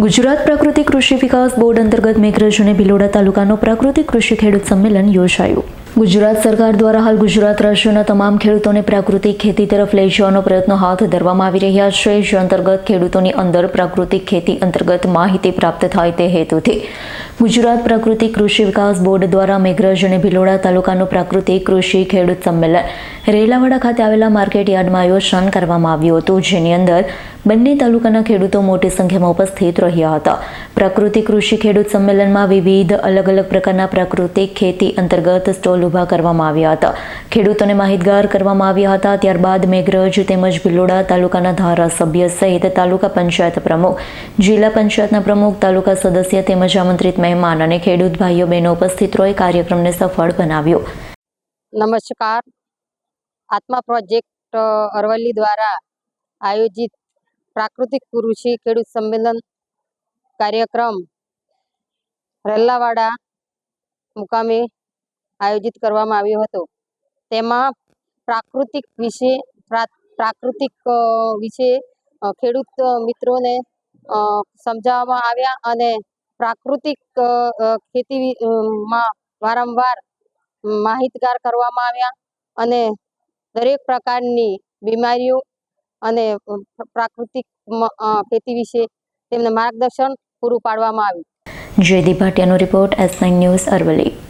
ગુજરાત પ્રાકૃતિક કૃષિ વિકાસ બોર્ડ અંતર્ગત મેઘરજ અને ભિલોડા તાલુકાનો પ્રાકૃતિક કૃષિ ખેડૂત સંમેલન યોજાયું. ગુજરાત સરકાર દ્વારા હાલ ગુજરાત રાજ્યના તમામ ખેડૂતોને પ્રાકૃતિક ખેતી તરફ લઈ જવાનો પ્રયત્નો હાથ ધરવામાં આવી રહ્યા છે, જે અંતર્ગત ખેડૂતોની અંદર પ્રાકૃતિક ખેતી અંતર્ગત માહિતી પ્રાપ્ત થાય તે હેતુથી. ગુજરાત પ્રાકૃતિક કૃષિ વિકાસ બોર્ડ દ્વારા મેઘરજ અને ભિલોડા તાલુકાનું પ્રાકૃતિક કૃષિ ખેડૂત સંમેલન રેલાવાડા ખાતે આવેલા માર્કેટ યાર્ડમાં આયોજન કરવામાં આવ્યું હતું, જેની અંદર બંને તાલુકાના ખેડૂતો મોટી સંખ્યામાં ઉપસ્થિત રહ્યા હતા. પ્રાકૃતિક કૃષિ ખેડૂત સંમેલનમાં વિવિધ અલગ અલગ પ્રકારના પ્રાકૃતિક ખેતી અંતર્ગત સ્ટોલ ઊભા કરવામાં આવ્યા હતા. ખેડૂતોને માહિતગાર કરવામાં આવ્યા હતા. ત્યારબાદ મેઘરજ તેમજ ભિલોડા તાલુકાના ધારાસભ્ય સહિત તાલુકા પંચાયત પ્રમુખ, જિલ્લા પંચાયતના પ્રમુખ, તાલુકા સદસ્ય તેમજ આમંત્રિત મહેમાન અને ખેડૂત ભાઈઓ બહેનો ઉપસ્થિત રહી કાર્યક્રમને સફળ બનાવ્યો. નમસ્કાર. આત્મા પ્રોજેક્ટ અરવલ્લી દ્વારા આયોજિત પ્રાકૃતિક કૃષિ ખેડૂત સંમેલન કાર્યક્રમ રલ્લાવાડા મુકામે આયોજિત કરવામાં આવ્યો હતો. તેમાં પ્રાકૃતિક વિશે પ્રા- પ્રાકૃતિક વિશે ખેડૂત મિત્રોને સમજાવવામાં આવ્યા અને પ્રાકૃતિક અ, અ, ખેતી માં વારંવાર માહિતગાર કરવામાં આવ્યા અને દરેક પ્રકારની બીમારીઓ અને પ્રાકૃતિક ખેતી વિશે તેમને માર્ગદર્શન પૂરું પાડવામાં આવ્યું. જયદીપ ભાટિયાનો રિપોર્ટ એસ ન્યૂઝ અરવલ્લી.